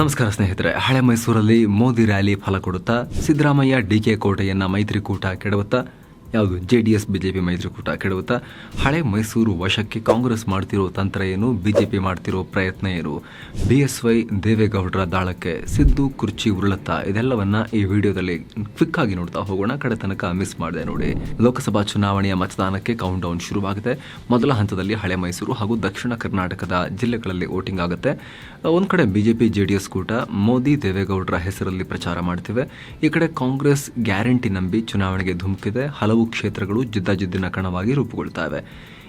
ನಮಸ್ಕಾರ ಸ್ನೇಹಿತರೆ, ಹಳೆ ಮೈಸೂರಲ್ಲಿ ಮೋದಿ ರ್ಯಾಲಿ ಫಲ ಕೊಡುತ್ತಾ ಸಿದ್ದರಾಮಯ್ಯ ಡಿ ಕೆ ಕೋಟೆಯನ್ನ ಮೈತ್ರಿಕೂಟ ಕೆಡವುತ್ತಾ? ಯಾವುದು, ಜೆ ಡಿ ಎಸ್ ಬಿಜೆಪಿ ಮೈತ್ರಿಕೂಟ ಕೆಡವುತ್ತಾ? ಹಳೆ ಮೈಸೂರು ವಶಕ್ಕೆ ಕಾಂಗ್ರೆಸ್ ಮಾಡ್ತಿರೋ ತಂತ್ರ ಏನು ಬಿಜೆಪಿ ಮಾಡ್ತಿರೋ ಪ್ರಯತ್ನ ಏನು? ಬಿ ಎಸ್ ವೈ ದೇವೇಗೌಡರ ದಾಳಕ್ಕೆ ಸಿದ್ದು, ಕುರ್ಚಿ ಉರುಳತ್ತಾ? ಇದೆಲ್ಲವನ್ನ ಈ ವಿಡಿಯೋದಲ್ಲಿ ಕ್ವಿಕ್ ಆಗಿ ನೋಡ್ತಾ ಹೋಗೋಣ. ಕಡೆ ತನಕ ಮಿಸ್ ಮಾಡಿದೆ ನೋಡಿ. ಲೋಕಸಭಾ ಚುನಾವಣೆಯ ಮತದಾನಕ್ಕೆ ಕೌಂಟ್ ಡೌನ್ ಶುರುವಾಗಿದೆ ಮೊದಲ ಹಂತದಲ್ಲಿ ಹಳೆ ಮೈಸೂರು ಹಾಗೂ ದಕ್ಷಿಣ ಕರ್ನಾಟಕದ ಜಿಲ್ಲೆಗಳಲ್ಲಿ ವೋಟಿಂಗ್ ಆಗುತ್ತೆ. ಒಂದ್ ಕಡೆ B J P J D JDS ಕೂಟ ಮೋದಿ, ದೇವೇಗೌಡರ ಹೆಸರಲ್ಲಿ ಪ್ರಚಾರ ಮಾಡ್ತಿವೆ. ಈ ಕಡೆ ಕಾಂಗ್ರೆಸ್ ಗ್ಯಾರಂಟಿ ನಂಬಿ ಚುನಾವಣೆಗೆ ಧುಮುಕಿದೆ ಹಲವು ಕ್ಷೇತ್ರಗಳು ಜಿದ್ದಾಜಿದ್ದಿನ ಕಣವಾಗಿ ರೂಪುಗೊಳ್ತವೆ.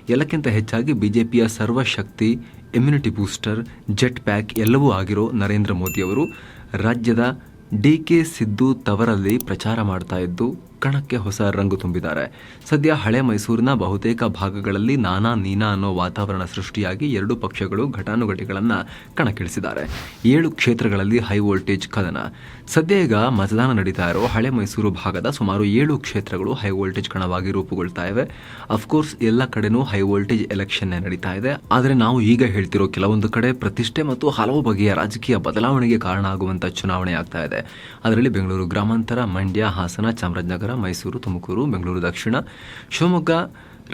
ಎಲ್ಲಕ್ಕಿಂತ ಹೆಚ್ಚಾಗಿ ಬಿಜೆಪಿಯ ಸರ್ವಶಕ್ತಿ ಇಮ್ಯುನಿಟಿ ಬೂಸ್ಟರ್ ಜೆಟ್ ಪ್ಯಾಕ್ ಎಲ್ಲವೂ ಆಗಿರೋ ನರೇಂದ್ರ ಮೋದಿಯವರು ರಾಜ್ಯದ ಡಿ ಕೆ ಸಿದ್ದು ತವರಲ್ಲಿ ಪ್ರಚಾರ ಮಾಡ್ತಾ ಇದ್ದು ಕಣಕ್ಕೆ ಹೊಸ ರಂಗು ತುಂಬಿದ್ದಾರೆ. ಸದ್ಯ ಹಳೆ ಮೈಸೂರಿನ ಬಹುತೇಕ ಭಾಗಗಳಲ್ಲಿ ನಾನಾ ನೀನಾ ಅನ್ನೋ ವಾತಾವರಣ ಸೃಷ್ಟಿಯಾಗಿ ಎರಡು ಪಕ್ಷಗಳು ಘಟಾನುಘಟಿಗಳನ್ನು ಕಣಕ್ಕಿಳಿಸಿದ್ದಾರೆ. ಏಳು ಕ್ಷೇತ್ರಗಳಲ್ಲಿ ಹೈ ವೋಲ್ಟೇಜ್ ಕದನ. ಸದ್ಯ ಈಗ ಮತದಾನ ನಡೀತಾ ಇರೋ ಹಳೆ ಮೈಸೂರು ಭಾಗದ ಸುಮಾರು ಏಳು ಕ್ಷೇತ್ರಗಳು ಹೈ ವೋಲ್ಟೇಜ್ ಕಣವಾಗಿ ರೂಪುಗೊಳ್ತಾ ಇವೆ. ಅಫ್ಕೋರ್ಸ್ ಎಲ್ಲ ಕಡೆನೂ ಹೈ ವೋಲ್ಟೇಜ್ ಎಲೆಕ್ಷನ್ ನಡೀತಾ ಇದೆ. ಆದರೆ ನಾವು ಈಗ ಹೇಳ್ತಿರೋ ಕೆಲವೊಂದು ಕಡೆ ಪ್ರತಿಷ್ಠೆ ಮತ್ತು ಹಲವು ಬಗೆಯ ರಾಜಕೀಯ ಬದಲಾವಣೆಗೆ ಕಾರಣ ಆಗುವಂಥ ಚುನಾವಣೆ ಆಗ್ತಾ ಇದೆ. ಅದರಲ್ಲಿ ಬೆಂಗಳೂರು ಗ್ರಾಮಾಂತರ, ಮಂಡ್ಯ, ಹಾಸನ, ಚಾಮರಾಜನಗರ ಮೈಸೂರು, ತುಮಕೂರು, ಬೆಂಗಳೂರು, ದಕ್ಷಿಣ, ಶಿವಮೊಗ್ಗ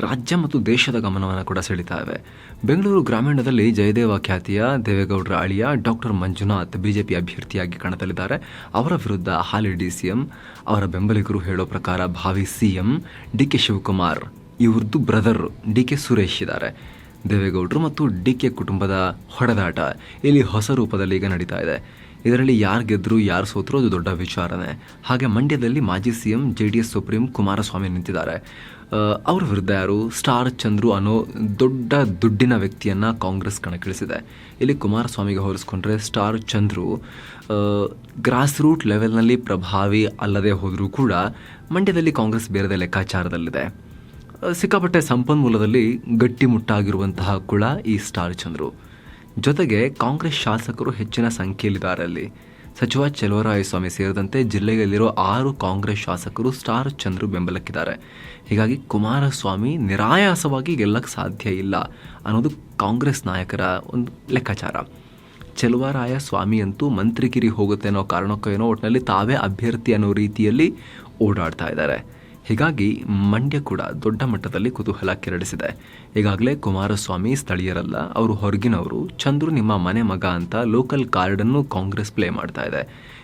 ರಾಜ್ಯ ಮತ್ತು ದೇಶದ ಗಮನವನ್ನು ಕೂಡ ಸೆಳೀತಾವೆ ಬೆಂಗಳೂರು ಗ್ರಾಮೀಣದಲ್ಲಿ ಜಯದೇವ ಖ್ಯಾತಿಯ ದೇವೇಗೌಡರ ಅಳಿಯ ಡಾಕ್ಟರ್ ಮಂಜುನಾಥ್ ಬಿಜೆಪಿ ಅಭ್ಯರ್ಥಿಯಾಗಿ ಕಣದಲ್ಲಿದ್ದಾರೆ. ಅವರ ವಿರುದ್ಧ ಹಾಲಿ ಡಿಸಿಎಂ ಅವರ ಬೆಂಬಲಿಗರು ಹೇಳೋ ಪ್ರಕಾರ ಭಾವಿ ಸಿಎಂ ಡಿ ಕೆ ಶಿವಕುಮಾರ್, ಇವ್ರದ್ದು ಬ್ರದರ್ ಡಿ ಕೆ ಸುರೇಶ್ ಇದ್ದಾರೆ. ದೇವೇಗೌಡರು ಮತ್ತು ಡಿ ಕೆ ಕುಟುಂಬದ ಹೊಡೆದಾಟ ಇಲ್ಲಿ ಹೊಸ ರೂಪದಲ್ಲಿ ಈಗ ನಡೀತಾ ಇದೆ. ಇದರಲ್ಲಿ ಯಾರು ಗೆದ್ದರು ಯಾರು ಸೋತರು ಅದು ದೊಡ್ಡ ವಿಚಾರನೆ. ಹಾಗೆ ಮಂಡ್ಯದಲ್ಲಿ ಮಾಜಿ C M J D S supreme Kumaraswamy ನಿಂತಿದ್ದಾರೆ. ಅವ್ರ ವಿರುದ್ಧ ಯಾರು? ಸ್ಟಾರ್ ಚಂದ್ರು ಅನ್ನೋ ದೊಡ್ಡ ದುಡ್ಡಿನ ವ್ಯಕ್ತಿಯನ್ನು ಕಾಂಗ್ರೆಸ್ ಕಣಕ್ಕಿಳಿಸಿದೆ. ಇಲ್ಲಿ ಕುಮಾರಸ್ವಾಮಿಗೆ ಹೋಲಿಸ್ಕೊಂಡ್ರೆ ಸ್ಟಾರ್ ಚಂದ್ರು ಗ್ರಾಸ್ ರೂಟ್ ಲೆವೆಲ್ನಲ್ಲಿ ಪ್ರಭಾವಿ ಅಲ್ಲದೆ ಹೋದರೂ ಕೂಡ ಮಂಡ್ಯದಲ್ಲಿ ಕಾಂಗ್ರೆಸ್ ಬೇರೆದೇ ಲೆಕ್ಕಾಚಾರದಲ್ಲಿದೆ. ಸಿಕ್ಕಾಪಟ್ಟೆ ಸಂಪನ್ಮೂಲದಲ್ಲಿ ಗಟ್ಟಿಮುಟ್ಟಾಗಿರುವಂತಹ ಕುಳ ಈ ಸ್ಟಾರ್ ಚಂದ್ರು. ಜೊತೆಗೆ ಕಾಂಗ್ರೆಸ್ ಶಾಸಕರು ಹೆಚ್ಚಿನ ಸಂಖ್ಯೆಯಲ್ಲಿದ್ದಾರೆ ಅಲ್ಲಿ ಸಚಿವ ಸ್ವಾಮಿ ಸೇರಿದಂತೆ ಜಿಲ್ಲೆಯಲ್ಲಿರೋ ಆರು ಕಾಂಗ್ರೆಸ್ ಶಾಸಕರು ಸ್ಟಾರ್ ಚಂದ್ರು ಬೆಂಬಲಕ್ಕಿದ್ದಾರೆ. ಹೀಗಾಗಿ ಕುಮಾರಸ್ವಾಮಿ ನಿರಾಯಾಸವಾಗಿ ಗೆಲ್ಲಕ್ಕೆ ಸಾಧ್ಯ ಇಲ್ಲ ಅನ್ನೋದು ಕಾಂಗ್ರೆಸ್ ನಾಯಕರ ಒಂದು ಲೆಕ್ಕಾಚಾರ. ಚೆಲುವರಾಯ ಸ್ವಾಮಿ ಅಂತೂ ಮಂತ್ರಿಗಿರಿ ಹೋಗುತ್ತೆ ಅನ್ನೋ ಕಾರಣಕ್ಕೋ ಏನೋ ಒಟ್ಟಿನಲ್ಲಿ ತಾವೇ ಅಭ್ಯರ್ಥಿ ಅನ್ನೋ ರೀತಿಯಲ್ಲಿ ಓಡಾಡ್ತಾ ಇದ್ದಾರೆ. ಹೀಗಾಗಿ ಮಂಡ್ಯ ಕೂಡ ದೊಡ್ಡ ಮಟ್ಟದಲ್ಲಿ ಕುತೂಹಲ ಕೆರಳಿಸಿದೆ ಈಗಾಗಲೇ ಕುಮಾರಸ್ವಾಮಿ ಸ್ಥಳೀಯರಲ್ಲ, ಅವರು ಹೊರಗಿನವರು, ಚಂದ್ರು ನಿಮ್ಮ ಮನೆ ಮಗ ಅಂತ ಲೋಕಲ್ ಕಾರ್ಡನ್ನು ಕಾಂಗ್ರೆಸ್ ಪ್ಲೇ ಮಾಡ್ತಾ ಇದೆ.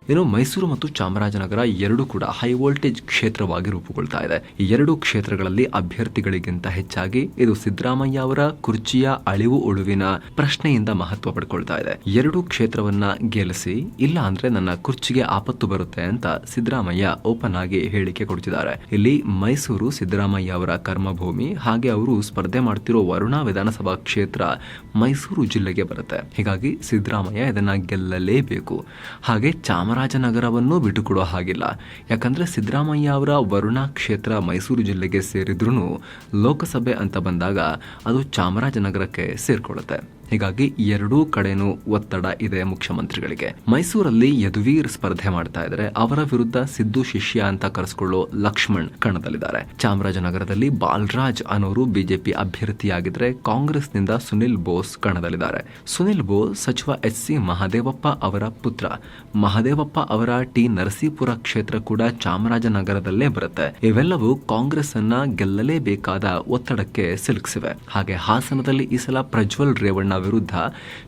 ಇನ್ನು ಮೈಸೂರು ಮತ್ತು ಚಾಮರಾಜನಗರ ಎರಡು ಕೂಡ ಹೈ ವೋಲ್ಟೇಜ್ ಕ್ಷೇತ್ರವಾಗಿ ರೂಪುಗೊಳ್ತಾ ಇದೆ. ಈ ಎರಡು ಕ್ಷೇತ್ರಗಳಲ್ಲಿ ಅಭ್ಯರ್ಥಿಗಳಿಗಿಂತ ಹೆಚ್ಚಾಗಿ ಇದು ಸಿದ್ದರಾಮಯ್ಯ ಅವರ ಕುರ್ಚಿಯ ಅಳಿವು ಉಳುವಿನ ಪ್ರಶ್ನೆಯಿಂದ ಮಹತ್ವ ಪಡ್ಕೊಳ್ತಾ ಇದೆ. ಎರಡು ಕ್ಷೇತ್ರವನ್ನ ಗೆಲ್ಲಿಸಿ, ಇಲ್ಲ ಅಂದ್ರೆ ನನ್ನ ಕುರ್ಚಿಗೆ ಆಪತ್ತು ಬರುತ್ತೆ ಅಂತ ಸಿದ್ದರಾಮಯ್ಯ ಓಪನ್ ಆಗಿ ಹೇಳಿಕೆ ಕೊಡ್ತಿದ್ದಾರೆ. ಇಲ್ಲಿ ಮೈಸೂರು ಸಿದ್ದರಾಮಯ್ಯ ಅವರ ಕರ್ಮಭೂಮಿ, ಹಾಗೆ ಅವರು ಸ್ಪರ್ಧೆ ಮಾಡ್ತಿರೋ ವರುಣಾ ವಿಧಾನಸಭಾ ಕ್ಷೇತ್ರ ಮೈಸೂರು ಜಿಲ್ಲೆಗೆ ಬರುತ್ತೆ. ಹೀಗಾಗಿ ಸಿದ್ದರಾಮಯ್ಯ ಇದನ್ನು ಗೆಲ್ಲಲೇಬೇಕು. ಹಾಗೆ ಚಾಮರಾಜನಗರವನ್ನು ಬಿಟ್ಟುಕೊಡೋ ಹಾಗಿಲ್ಲ. ಯಾಕಂದ್ರೆ ಸಿದ್ದರಾಮಯ್ಯ ಅವರ ವರುಣಾ ಕ್ಷೇತ್ರ ಮೈಸೂರು ಜಿಲ್ಲೆಗೆ ಸೇರಿದ್ರೂ ಲೋಕಸಭೆ ಅಂತ ಬಂದಾಗ ಅದು ಚಾಮರಾಜನಗರಕ್ಕೆ ಸೇರ್ಕೊಳ್ಳುತ್ತೆ ಹೀಗಾಗಿ ಎರಡೂ ಕಡೆನೂ ಒತ್ತಡ ಇದೆ ಮುಖ್ಯಮಂತ್ರಿಗಳಿಗೆ. ಮೈಸೂರಲ್ಲಿ ಯದುವೀರ್ ಸ್ಪರ್ಧೆ ಮಾಡ್ತಾ ಇದ್ರೆ ಅವರ ವಿರುದ್ಧ ಸಿದ್ದು ಶಿಷ್ಯ ಅಂತ ಕರೆಸ್ಕೊಳ್ಳೋ ಲಕ್ಷ್ಮಣ್ ಕಣದಲ್ಲಿದ್ದಾರೆ. ಚಾಮರಾಜನಗರದಲ್ಲಿ ಬಾಲರಾಜ್ ಅನ್ನೋರು ಬಿಜೆಪಿ ಅಭ್ಯರ್ಥಿಯಾಗಿದ್ರೆ ಕಾಂಗ್ರೆಸ್ನಿಂದ ಸುನಿಲ್ ಬೋಸ್ ಕಣದಲ್ಲಿದ್ದಾರೆ. ಸುನಿಲ್ ಬೋಸ್ ಸಚಿವ ಎಚ್ ಸಿ ಮಹಾದೇವಪ್ಪ ಅವರ ಪುತ್ರ. ಮಹದೇವಪ್ಪ ಅವರ ಟಿ ನರಸೀಪುರ ಕ್ಷೇತ್ರ ಕೂಡ ಚಾಮರಾಜನಗರದಲ್ಲೇ ಬರುತ್ತೆ. ಇವೆಲ್ಲವೂ ಕಾಂಗ್ರೆಸ್ ಅನ್ನ ಗೆಲ್ಲಲೇಬೇಕಾದ ಒತ್ತಡಕ್ಕೆ ಸಿಲುಕಿಸಿವೆ. ಹಾಗೆ ಹಾಸನದಲ್ಲಿ ಈ ಸಲ ಪ್ರಜ್ವಲ್ ರೇವಣ್ಣ ವಿರುದ್ಧ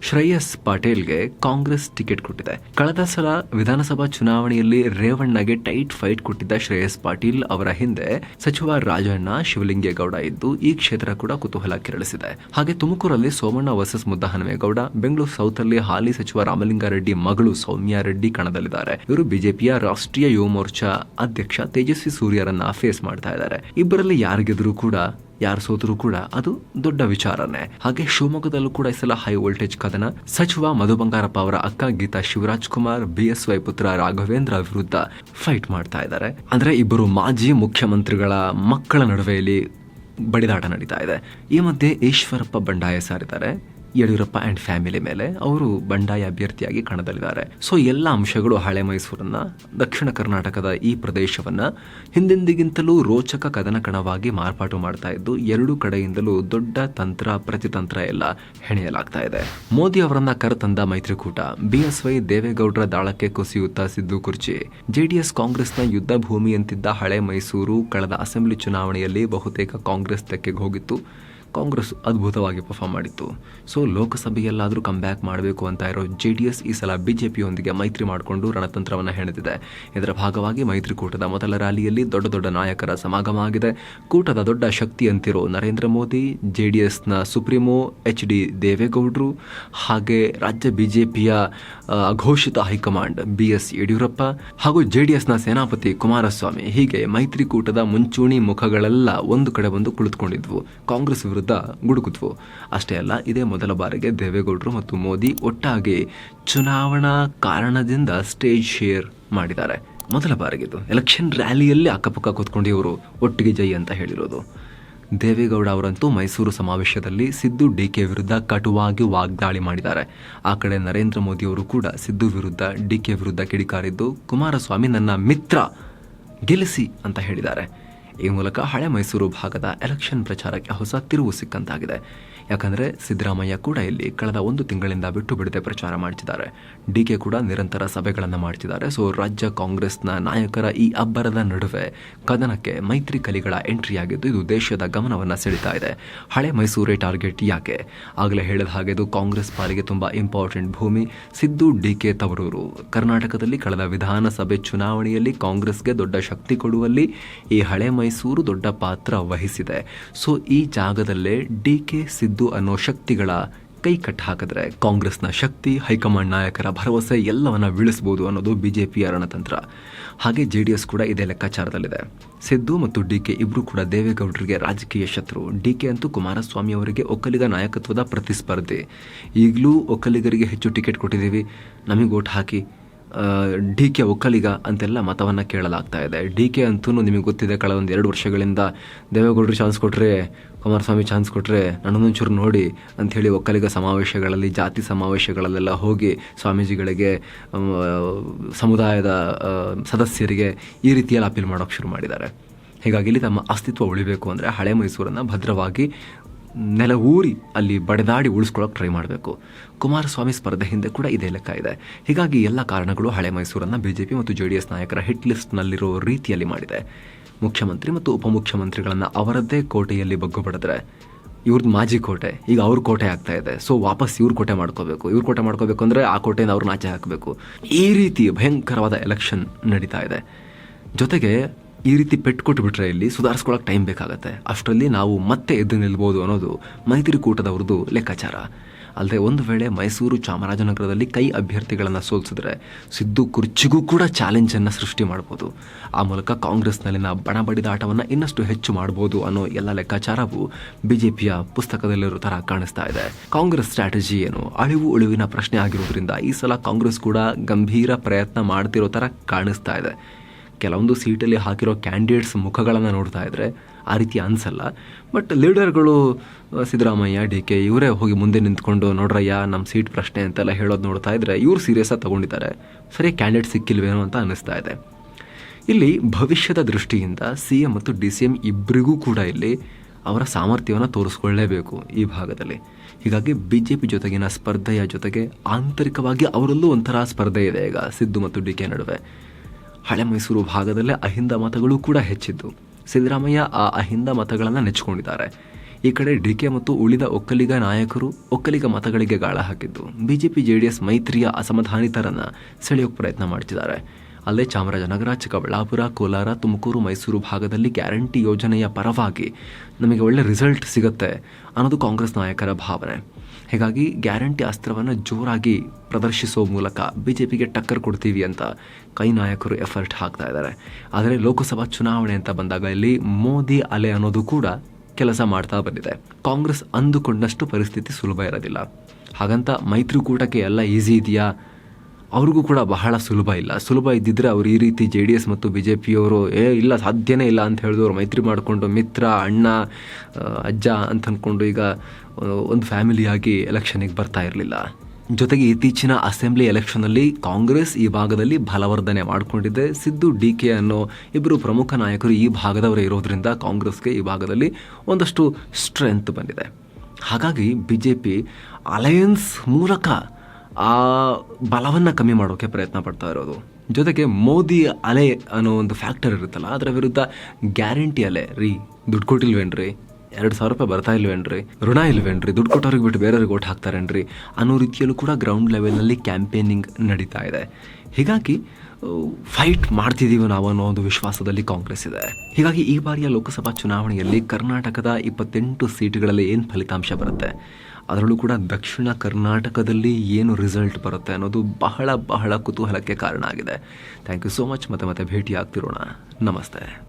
ಶ್ರೇಯಸ್ ಪಾಟೇಲ್ಗೆ ಕಾಂಗ್ರೆಸ್ ಟಿಕೆಟ್ ಕೊಟ್ಟಿದೆ. ಕಳೆದ ಸಲ ವಿಧಾನಸಭಾ ಚುನಾವಣೆಯಲ್ಲಿ ರೇವಣ್ಣಗೆ ಟೈಟ್ ಫೈಟ್ ಕೊಟ್ಟಿದ್ದ ಶ್ರೇಯಸ್ ಪಾಟೀಲ್ ಅವರ ಹಿಂದೆ ಸಚಿವ ರಾಜಣ್ಣ ಶಿವಲಿಂಗೇಗೌಡ ಇದ್ದು ಈ ಕ್ಷೇತ್ರ ಕೂಡ ಕುತೂಹಲ ಕೆರಳಿಸಿದೆ. ಹಾಗೆ ತುಮಕೂರಲ್ಲಿ ಸೋಮಣ್ಣ ವರ್ಸಸ್ ಮುದ್ದಹನುಮೇಗೌಡ, ಬೆಂಗಳೂರು ಸೌತ್ ಅಲ್ಲಿ ಹಾಲಿ ಸಚಿವ ರಾಮಲಿಂಗಾರೆಡ್ಡಿ, ಮಗಳು ಸೌಮ್ಯ ರೆಡ್ಡಿ ಕಣದಲ್ಲಿದ್ದಾರೆ. ಇವರು ಬಿಜೆಪಿಯ ರಾಷ್ಟ್ರೀಯ ಯುವ ಮೋರ್ಚಾ ಅಧ್ಯಕ್ಷ ತೇಜಸ್ವಿ ಸೂರ್ಯರನ್ನ ಫೇಸ್ ಮಾಡ್ತಾ ಇದ್ದಾರೆ. ಇಬ್ಬರಲ್ಲಿ ಯಾರಿಗೆದ್ರು ಕೂಡ, ಯಾರು ಸೋತರು ಕೂಡ ಅದು ದೊಡ್ಡ ವಿಚಾರನೆ. ಹಾಗೆ ಶಿವಮೊಗ್ಗದಲ್ಲೂ ಕೂಡ ಈ ಸಲ ಹೈ ವೋಲ್ಟೇಜ್ ಕದನ ಸಚಿವ ಮಧು ಬಂಗಾರಪ್ಪ ಅವರ ಅಕ್ಕ ಗೀತಾ ಶಿವರಾಜ್ ಕುಮಾರ್ ಬಿಎಸ್ವೈ ಪುತ್ರ ರಾಘವೇಂದ್ರ ವಿರುದ್ಧ ಫೈಟ್ ಮಾಡ್ತಾ ಇದ್ದಾರೆ. ಅಂದ್ರೆ ಇಬ್ಬರು ಮಾಜಿ ಮುಖ್ಯಮಂತ್ರಿಗಳ ಮಕ್ಕಳ ನಡುವೆಯಲ್ಲಿ ಬಡಿದಾಟ ನಡೀತಾ ಇದೆ. ಈ ಮಧ್ಯೆ ಈಶ್ವರಪ್ಪ ಬಂಡಾಯ ಸಾರಿದ್ದಾರೆ. ಯಡಿಯೂರಪ್ಪ ಅಂಡ್ ಫ್ಯಾಮಿಲಿ ಮೇಲೆ ಅವರು ಬಂಡಾಯ ಅಭ್ಯರ್ಥಿಯಾಗಿ ಕಣದಲ್ಲಿದ್ದಾರೆ. ಸೊ ಎಲ್ಲ ಅಂಶಗಳು ಹಳೆ ಮೈಸೂರನ್ನ, ದಕ್ಷಿಣ ಕರ್ನಾಟಕದ ಈ ಪ್ರದೇಶವನ್ನ ಹಿಂದೆಂದಿಗಿಂತಲೂ ರೋಚಕ ಕದನ ಕಣವಾಗಿ ಮಾರ್ಪಾಟು ಮಾಡ್ತಾ ಇದ್ದು, ಎರಡು ಕಡೆಯಿಂದಲೂ ದೊಡ್ಡ ತಂತ್ರ, ಪ್ರತಿತಂತ್ರ ಎಲ್ಲ ಹೆಣೆಯಲಾಗ್ತಾ ಇದೆ. ಮೋದಿ ಅವರನ್ನ ಕರೆತಂದ ಮೈತ್ರಿಕೂಟ ಬಿಎಸ್ವೈ ದೇವೇಗೌಡರ ದಾಳಕ್ಕೆ ಕುಸಿಯುತ್ತಾ ಸಿದ್ದು ಕುರ್ಚಿ ಜೆಡಿಎಸ್ ಕಾಂಗ್ರೆಸ್ನ ಯುದ್ಧ ಭೂಮಿಯಂತಿದ್ದ ಹಳೆ ಮೈಸೂರು, ಕಳೆದ ಅಸೆಂಬ್ಲಿ ಚುನಾವಣೆಯಲ್ಲಿ ಬಹುತೇಕ ಕಾಂಗ್ರೆಸ್ ತೆಕ್ಕೆಗೆ ಹೋಗಿತ್ತು. ಕಾಂಗ್ರೆಸ್ ಅದ್ಭುತವಾಗಿ ಪರ್ಫಾರ್ಮ್ ಮಾಡಿತ್ತು. ಸೊ ಲೋಕಸಭೆಯಲ್ಲಾದರೂ ಕಮ್ ಬ್ಯಾಕ್ ಮಾಡಬೇಕು ಅಂತ ಇರೋ ಜೆ ಡಿ ಎಸ್ ಈ ಸಲ ಬಿಜೆಪಿಯೊಂದಿಗೆ ಮೈತ್ರಿ ಮಾಡಿಕೊಂಡು ರಣತಂತ್ರವನ್ನು ಹೆಣೆದಿದೆ. ಇದರ ಭಾಗವಾಗಿ ಮೈತ್ರಿಕೂಟದ ಮೊದಲ ರ್ಯಾಲಿಯಲ್ಲಿ ದೊಡ್ಡ ದೊಡ್ಡ ನಾಯಕರ ಸಮಾಗಮ ಆಗಿದೆ. ಕೂಟದ ದೊಡ್ಡ ಶಕ್ತಿ ಅಂತಿರೋ ನರೇಂದ್ರ ಮೋದಿ ಜೆ ಡಿ ಎಸ್ನ ಸುಪ್ರೀಮೋ ಎಚ್ ಡಿ ದೇವೇಗೌಡರು, ಹಾಗೆ ರಾಜ್ಯ ಬಿಜೆಪಿಯ ಅಘೋಷಿತ high command B S Yediyurappa ಹಾಗೂ ಜೆ ಡಿ ಎಸ್ನ ಸೇನಾಪತಿ ಕುಮಾರಸ್ವಾಮಿ ಹೀಗೆ ಮೈತ್ರಿಕೂಟದ ಮುಂಚೂಣಿ ಮುಖಗಳೆಲ್ಲ ಒಂದು ಕಡೆ ಬಂದು ಕುಳಿತುಕೊಂಡಿದ್ವು. ಕಾಂಗ್ರೆಸ್ ಗುಡುಗುದ್ವು ಅಷ್ಟೇ ಅಲ್ಲ, ಇದೇ ಮೊದಲ ಬಾರಿಗೆ ದೇವೇಗೌಡರು ಮತ್ತು ಮೋದಿ ಒಟ್ಟಾಗಿ ಚುನಾವಣಾ ಕಾರಣದಿಂದ ಸ್ಟೇಜ್ ಶೇರ್ ಮಾಡಿದ್ದಾರೆ. ಮೊದಲ ಬಾರಿಗಿದು ಎಲೆಕ್ಷನ್ ರ್ಯಾಲಿಯಲ್ಲಿ ಅಕ್ಕಪಕ್ಕ ಕೂತ್ಕೊಂಡು ಇವರು ಒಟ್ಟಿಗೆ ಜೈ ಅಂತ ಹೇಳಿರೋದು. ದೇವೇಗೌಡ ಅವರಂತೂ ಮೈಸೂರು ಸಮಾವೇಶದಲ್ಲಿ ಸಿದ್ದು ಡಿ ಕೆ ವಿರುದ್ಧ ಕಟುವಾಗಿ ವಾಗ್ದಾಳಿ ಮಾಡಿದ್ದಾರೆ. ಆ ಕಡೆ ನರೇಂದ್ರ ಮೋದಿ ಅವರು ಕೂಡ ಸಿದ್ದು ವಿರುದ್ಧ ಡಿ ಕೆ ವಿರುದ್ಧ ಕಿಡಿಕಾರಿದ್ದು, ಕುಮಾರಸ್ವಾಮಿ ನನ್ನ ಮಿತ್ರ, ಗೆಲ್ಲಿಸಿ ಅಂತ ಹೇಳಿದ್ದಾರೆ. ಈ ಮೂಲಕ ಹಳೆ ಮೈಸೂರು ಭಾಗದ ಎಲೆಕ್ಷನ್ ಪ್ರಚಾರಕ್ಕೆ ಹೊಸ ತಿರುವು ಸಿಕ್ಕಂತಾಗಿದೆ. ಯಾಕಂದರೆ ಸಿದ್ದರಾಮಯ್ಯ ಕೂಡ ಇಲ್ಲಿ ಕಳೆದ ಒಂದು ತಿಂಗಳಿಂದ ಬಿಟ್ಟು ಬಿಡದೆ ಪ್ರಚಾರ ಮಾಡ್ತಿದ್ದಾರೆ. ಡಿ ಕೆ ಕೂಡ ನಿರಂತರ ಸಭೆಗಳನ್ನು ಮಾಡ್ತಿದ್ದಾರೆ. ಸೊ, ರಾಜ್ಯ ಕಾಂಗ್ರೆಸ್ನ ನಾಯಕರ ಈ ಅಬ್ಬರದ ನಡುವೆ ಕದನಕ್ಕೆ ಮೈತ್ರಿ ಕಲಿಗಳ ಎಂಟ್ರಿ ಆಗಿದ್ದು ಇದು ದೇಶದ ಗಮನವನ್ನು ಸೆಳೀತಾ ಇದೆ. ಹಳೆ ಮೈಸೂರೇ ಟಾರ್ಗೆಟ್ ಯಾಕೆ? ಆಗಲೇ ಹೇಳಿದ ಹಾಗೆ ಇದು ಕಾಂಗ್ರೆಸ್ ಪಾಲಿಗೆ ತುಂಬ ಇಂಪಾರ್ಟೆಂಟ್ ಭೂಮಿ. ಸಿದ್ದು, ಡಿ ಕೆ ತವರೂರು. ಕರ್ನಾಟಕದಲ್ಲಿ ಕಳೆದ ವಿಧಾನಸಭೆ ಚುನಾವಣೆಯಲ್ಲಿ ಕಾಂಗ್ರೆಸ್ಗೆ ದೊಡ್ಡ ಶಕ್ತಿ ಕೊಡುವಲ್ಲಿ ಈ ಹಳೆ ಮೈಸೂರು ದೊಡ್ಡ ಪಾತ್ರ ವಹಿಸಿದೆ. ಸೊ, ಈ ಜಾಗದಲ್ಲೇ ಡಿ ಕೆ ಸಿದ್ದು ಅನ್ನೋ ಶಕ್ತಿಗಳ ಕೈ ಕಟ್ಟ ಹಾಕಿದ್ರೆ ಕಾಂಗ್ರೆಸ್ನ ಶಕ್ತಿ, ಹೈಕಮಾಂಡ್ ನಾಯಕರ ಭರವಸೆ ಎಲ್ಲವನ್ನ ಬೀಳಿಸಬಹುದು ಅನ್ನೋದು ಬಿಜೆಪಿಯ ರಣತಂತ್ರ. ಹಾಗೆ ಜೆ ಡಿ ಎಸ್ ಕೂಡ ಇದೇ ಲೆಕ್ಕಾಚಾರದಲ್ಲಿದೆ. ಸಿದ್ದು ಮತ್ತು ಡಿ ಕೆ ಇಬ್ಬರು ಕೂಡ ದೇವೇಗೌಡರಿಗೆ ರಾಜಕೀಯ ಶತ್ರು. ಡಿ ಕೆ ಅಂತೂ ಕುಮಾರಸ್ವಾಮಿ ಅವರಿಗೆ ಒಕ್ಕಲಿಗ ನಾಯಕತ್ವದ ಪ್ರತಿಸ್ಪರ್ಧಿ. ಈಗಲೂ ಒಕ್ಕಲಿಗರಿಗೆ ಹೆಚ್ಚು ಟಿಕೆಟ್ ಕೊಟ್ಟಿದ್ದೀವಿ. ನಮಗೆ ಓಟ್ ಹಾಕಿ. ಡಿ ಕೆ ಒಕ್ಕಲಿಗ ಅಂತೆಲ್ಲ ಮತವನ್ನು ಕೇಳಲಾಗ್ತಾ ಇದೆ. ಡಿ ಕೆ ಅಂತೂ ನಿಮಗೆ ಗೊತ್ತಿದೆ, ಕಳೆದ ಒಂದು ಎರಡು ವರ್ಷಗಳಿಂದ ದೇವೇಗೌಡರು ಚಾನ್ಸ್ ಕೊಟ್ಟರೆ ಕುಮಾರಸ್ವಾಮಿ ಚಾನ್ಸ್ ಕೊಟ್ಟರೆ ನನ್ನೊಂಚೂರು ನೋಡಿ ಅಂಥೇಳಿ ಒಕ್ಕಲಿಗ ಸಮಾವೇಶಗಳಲ್ಲಿ, ಜಾತಿ ಸಮಾವೇಶಗಳಲ್ಲೆಲ್ಲ ಹೋಗಿ ಸ್ವಾಮೀಜಿಗಳಿಗೆ ಸಮುದಾಯದ ಸದಸ್ಯರಿಗೆ ಈ ರೀತಿಯಲ್ಲಿ ಅಪೀಲ್ ಮಾಡೋಕ್ಕೆ ಶುರು ಮಾಡಿದ್ದಾರೆ. ಹೀಗಾಗಿ ಇಲ್ಲಿ ತಮ್ಮ ಅಸ್ತಿತ್ವ ಉಳಿಬೇಕು ಅಂದರೆ ಹಳೆ ಮೈಸೂರನ್ನು ಭದ್ರವಾಗಿ ನೆಲ ಊರಿ ಅಲ್ಲಿ ಬಡದಾಡಿ ಉಳಿಸ್ಕೊಳ್ಳೋಕೆ ಟ್ರೈ ಮಾಡಬೇಕು. ಕುಮಾರಸ್ವಾಮಿ ಸ್ಪರ್ಧೆ ಹಿಂದೆ ಕೂಡ ಇದೇ ಲೆಕ್ಕ ಇದೆ. ಹೀಗಾಗಿ ಎಲ್ಲ ಕಾರಣಗಳು ಹಳೆ ಮೈಸೂರನ್ನು ಬಿಜೆಪಿ ಮತ್ತು ಜೆ ಡಿ ಎಸ್ ನಾಯಕರ ಹಿಟ್ ಲಿಸ್ಟ್ನಲ್ಲಿರೋ ರೀತಿಯಲ್ಲಿ ಮಾಡಿದೆ. ಮುಖ್ಯಮಂತ್ರಿ ಮತ್ತು ಉಪಮುಖ್ಯಮಂತ್ರಿಗಳನ್ನು ಅವರದ್ದೇ ಕೋಟೆಯಲ್ಲಿ ಬಗ್ಗು ಪಡೆದ್ರೆ ಇವ್ರದ್ದು ಮಾಜಿ ಕೋಟೆ, ಈಗ ಅವ್ರ ಕೋಟೆ ಆಗ್ತಾ ಇದೆ. ಸೊ ವಾಪಸ್ ಇವ್ರ ಕೋಟೆ ಮಾಡ್ಕೋಬೇಕು. ಇವ್ರ ಕೋಟೆ ಮಾಡ್ಕೋಬೇಕು ಅಂದರೆ ಆ ಕೋಟೆಯಿಂದ ಅವ್ರನ್ನ ಆಚೆ ಹಾಕಬೇಕು. ಈ ರೀತಿ ಭಯಂಕರವಾದ ಎಲೆಕ್ಷನ್ ನಡೀತಾ ಇದೆ. ಜೊತೆಗೆ ಈ ರೀತಿ ಪೆಟ್ಟು ಕೊಟ್ಟುಬಿಟ್ರೆ ಇಲ್ಲಿ ಸುಧಾರಿಸ್ಕೊಳ್ಳೋಕೆ ಟೈಮ್ ಬೇಕಾಗತ್ತೆ. ಅಷ್ಟರಲ್ಲಿ ನಾವು ಮತ್ತೆ ಎದ್ದು ನಿಲ್ಬೋದು ಅನ್ನೋದು ಮೈತ್ರಿಕೂಟದವ್ರದ್ದು ಲೆಕ್ಕಾಚಾರ. ಅಲ್ಲದೆ ಒಂದು ವೇಳೆ ಮೈಸೂರು ಚಾಮರಾಜನಗರದಲ್ಲಿ ಕೈ ಅಭ್ಯರ್ಥಿಗಳನ್ನು ಸೋಲಿಸಿದ್ರೆ ಸಿದ್ದು ಕುರ್ಚಿಗೂ ಕೂಡ ಚಾಲೆಂಜನ್ನು ಸೃಷ್ಟಿ ಮಾಡ್ಬೋದು. ಆ ಮೂಲಕ ಕಾಂಗ್ರೆಸ್ನಲ್ಲಿನ ಬಣಬಡಿದಾಟವನ್ನು ಇನ್ನಷ್ಟು ಹೆಚ್ಚು ಮಾಡ್ಬೋದು ಅನ್ನೋ ಎಲ್ಲ ಲೆಕ್ಕಾಚಾರವು ಬಿಜೆಪಿಯ ಪುಸ್ತಕದಲ್ಲಿರೋ ಥರ ಕಾಣಿಸ್ತಾ ಇದೆ. ಕಾಂಗ್ರೆಸ್ ಸ್ಟ್ರಾಟಜಿ ಏನು? ಅಳಿವು ಉಳಿವಿನ ಪ್ರಶ್ನೆ ಆಗಿರೋದ್ರಿಂದ ಈ ಸಲ ಕಾಂಗ್ರೆಸ್ ಕೂಡ ಗಂಭೀರ ಪ್ರಯತ್ನ ಮಾಡ್ತಿರೋ ಥರ ಕಾಣಿಸ್ತಾ ಇದೆ. ಕೆಲವೊಂದು ಸೀಟಲ್ಲಿ ಹಾಕಿರೋ ಕ್ಯಾಂಡಿಡೇಟ್ಸ್ ಮುಖಗಳನ್ನು ನೋಡ್ತಾ ಇದ್ದರೆ ಆ ರೀತಿ ಅನಿಸಲ್ಲ. ಬಟ್ ಲೀಡರ್ಗಳು ಸಿದ್ದರಾಮಯ್ಯ ಡಿ ಕೆ ಇವರೇ ಹೋಗಿ ಮುಂದೆ ನಿಂತ್ಕೊಂಡು, ನೋಡ್ರಯ್ಯ ನಮ್ಮ ಸೀಟ್ ಪ್ರಶ್ನೆ ಅಂತೆಲ್ಲ ಹೇಳೋದು ನೋಡ್ತಾ ಇದ್ದರೆ ಇವರು ಸೀರಿಯಸ್ಸಾಗಿ ತಗೊಂಡಿದ್ದಾರೆ. ಸರಿ ಕ್ಯಾಂಡಿಡೇಟ್ ಸಿಕ್ಕಿಲ್ವೇನೋ ಅಂತ ಅನ್ನಿಸ್ತಾ ಇದೆ. ಇಲ್ಲಿ ಭವಿಷ್ಯದ ದೃಷ್ಟಿಯಿಂದ ಸಿ ಎಂ ಮತ್ತು ಡಿ ಸಿ ಎಂ ಇಬ್ಬರಿಗೂ ಕೂಡ ಇಲ್ಲಿ ಅವರ ಸಾಮರ್ಥ್ಯವನ್ನು ತೋರಿಸ್ಕೊಳ್ಳೇಬೇಕು ಈ ಭಾಗದಲ್ಲಿ. ಹೀಗಾಗಿ ಬಿ ಜೆ ಪಿ ಜೊತೆಗಿನ ಸ್ಪರ್ಧೆಯ ಜೊತೆಗೆ ಆಂತರಿಕವಾಗಿ ಅವರಲ್ಲೂ ಒಂಥರ ಸ್ಪರ್ಧೆ ಇದೆ ಈಗ ಸಿದ್ದು ಮತ್ತು ಡಿ ಕೆ ನಡುವೆ. ಹಳೆ ಮೈಸೂರು ಭಾಗದಲ್ಲೇ ಅಹಿಂದ ಮತಗಳು ಕೂಡ ಹೆಚ್ಚಿದ್ದು. ಸಿದ್ದರಾಮಯ್ಯ ಆ ಅಹಿಂದ ಮತಗಳನ್ನು ನೆಚ್ಚಿಕೊಂಡಿದ್ದಾರೆ ಈ ಕಡೆ ಡಿಕೆ ಮತ್ತು ಉಳಿದ ಒಕ್ಕಲಿಗ ನಾಯಕರು ಒಕ್ಕಲಿಗ ಮತಗಳಿಗೆ ಗಾಳ ಹಾಕಿದ್ದು. ಬಿಜೆಪಿ ಜೆಡಿಎಸ್ ಮೈತ್ರಿಯ ಅಸಮಾಧಾನಿತರನ್ನು ಸೆಳೆಯೋಕೆ ಪ್ರಯತ್ನ ಮಾಡ್ತಿದ್ದಾರೆ. ಅಲ್ಲೇ ಚಾಮರಾಜನಗರ, ಚಿಕ್ಕಬಳ್ಳಾಪುರ, ಕೋಲಾರ, ತುಮಕೂರು, ಮೈಸೂರು ಭಾಗದಲ್ಲಿ ಗ್ಯಾರಂಟಿ ಯೋಜನೆಯ ಪರವಾಗಿ ನಮಗೆ ಒಳ್ಳೆ ರಿಸಲ್ಟ್ ಸಿಗುತ್ತೆ ಅನ್ನೋದು ಕಾಂಗ್ರೆಸ್ ನಾಯಕರ ಭಾವನೆ. ಹೀಗಾಗಿ ಗ್ಯಾರಂಟಿ ಅಸ್ತ್ರವನ್ನು ಜೋರಾಗಿ ಪ್ರದರ್ಶಿಸುವ ಮೂಲಕ ಬಿ ಜೆ ಪಿಗೆ ಟಕ್ಕರ್ ಕೊಡ್ತೀವಿ ಅಂತ ಕೈ ನಾಯಕರು ಎಫರ್ಟ್ ಹಾಕ್ತಾ ಇದ್ದಾರೆ. ಆದರೆ ಲೋಕಸಭಾ ಚುನಾವಣೆ ಅಂತ ಬಂದಾಗ ಇಲ್ಲಿ ಮೋದಿ ಅಲೆ ಅನ್ನೋದು ಕೂಡ ಕೆಲಸ ಮಾಡ್ತಾ ಬಂದಿದೆ. ಕಾಂಗ್ರೆಸ್ ಅಂದುಕೊಂಡಷ್ಟು ಪರಿಸ್ಥಿತಿ ಸುಲಭ ಇರೋದಿಲ್ಲ. ಹಾಗಂತ ಮೈತ್ರಿಕೂಟಕ್ಕೆ ಎಲ್ಲ ಈಸಿ ಇದೆಯಾ? ಅವ್ರಿಗೂ ಕೂಡ ಬಹಳ ಸುಲಭ ಇಲ್ಲ. ಸುಲಭ ಇದ್ದಿದ್ರೆ ಅವ್ರು ಈ ರೀತಿ ಜೆ ಡಿ ಎಸ್ ಮತ್ತು ಬಿ ಜೆ ಪಿಯವರು, ಏ, ಇಲ್ಲ, ಸಾಧ್ಯನೇ ಇಲ್ಲ ಅಂತ ಹೇಳಿದವ್ರು ಮೈತ್ರಿ ಮಾಡಿಕೊಂಡು ಮಿತ್ರ, ಅಣ್ಣ ಅಜ್ಜ ಅಂತ ಅಂದ್ಕೊಂಡು ಈಗ ಒಂದು ಫ್ಯಾಮಿಲಿಯಾಗಿ ಎಲೆಕ್ಷನಿಗೆ ಬರ್ತಾ ಇರಲಿಲ್ಲ. ಜೊತೆಗೆ ಇತ್ತೀಚಿನ ಅಸೆಂಬ್ಲಿ ಎಲೆಕ್ಷನಲ್ಲಿ ಕಾಂಗ್ರೆಸ್ ಈ ಭಾಗದಲ್ಲಿ ಬಲವರ್ಧನೆ ಮಾಡಿಕೊಂಡಿದೆ. ಸಿದ್ದು, ಡಿ ಕೆ ಅನ್ನೋ ಇಬ್ಬರು ಪ್ರಮುಖ ನಾಯಕರು ಈ ಭಾಗದವರೇ ಇರೋದ್ರಿಂದ ಕಾಂಗ್ರೆಸ್ಗೆ ಈ ಭಾಗದಲ್ಲಿ ಒಂದಷ್ಟು ಸ್ಟ್ರೆಂತ್ ಬಂದಿದೆ. ಹಾಗಾಗಿ ಬಿ ಜೆ ಪಿ ಅಲಯನ್ಸ್ ಮೂಲಕ ಆ ಬಲವನ್ನು ಕಮ್ಮಿ ಮಾಡೋಕ್ಕೆ ಪ್ರಯತ್ನ ಪಡ್ತಾ ಇರೋದು. ಜೊತೆಗೆ ಮೋದಿ ಅಲೆ ಅನ್ನೋ ಒಂದು ಫ್ಯಾಕ್ಟರ್ ಇರುತ್ತಲ್ಲ, ಅದರ ವಿರುದ್ಧ ಗ್ಯಾರಂಟಿ ಅಲೆ, ರೀ, ದುಡ್ಡು ಕೊಟ್ಟಿಲ್ವೇನ್ರಿ? ಎರಡು ಸಾವಿರ ರೂಪಾಯಿ ಬರ್ತಾ ಇಲ್ವೇನ್ರಿ? ಋಣ ಇಲ್ವೇನ್ರಿ? ದುಡ್ಡು ಕೊಟ್ಟವ್ರಿಗೆ ಬಿಟ್ಟು ಬೇರೆಯವ್ರಿಗೆ ಓಟ್ ಹಾಕ್ತಾರೇನ್ರಿ? ಅನ್ನೋ ರೀತಿಯಲ್ಲೂ ಕೂಡ ಗ್ರೌಂಡ್ ಲೆವೆಲ್ನಲ್ಲಿ ಕ್ಯಾಂಪೇನಿಂಗ್ ನಡೀತಾ ಇದೆ. ಹೀಗಾಗಿ ಫೈಟ್ ಮಾಡ್ತಿದ್ದೀವಿ ನಾವು ಅನ್ನೋ ಒಂದು ವಿಶ್ವಾಸದಲ್ಲಿ ಕಾಂಗ್ರೆಸ್ ಇದೆ. ಹೀಗಾಗಿ ಈ ಬಾರಿಯ ಲೋಕಸಭಾ ಚುನಾವಣೆಯಲ್ಲಿ ಕರ್ನಾಟಕದ ಇಪ್ಪತ್ತೆಂಟು ಸೀಟುಗಳಲ್ಲಿ ಏನು ಫಲಿತಾಂಶ ಬರುತ್ತೆ? ಅದರಲ್ಲೂ ಕೂಡ ದಕ್ಷಿಣ ಕರ್ನಾಟಕದಲ್ಲಿ ಏನು ರಿಸಲ್ಟ್ ಬರುತ್ತೆ ಅನ್ನೋದು ಬಹಳ ಬಹಳ ಕುತೂಹಲಕ್ಕೆ ಕಾರಣ ಆಗಿದೆ. ಥ್ಯಾಂಕ್ ಯು ಸೋ ಮಚ್ ಮತ್ತೆ ಮತ್ತೆ ಭೇಟಿ ಆಗ್ತಿರೋಣ ನಮಸ್ತೆ.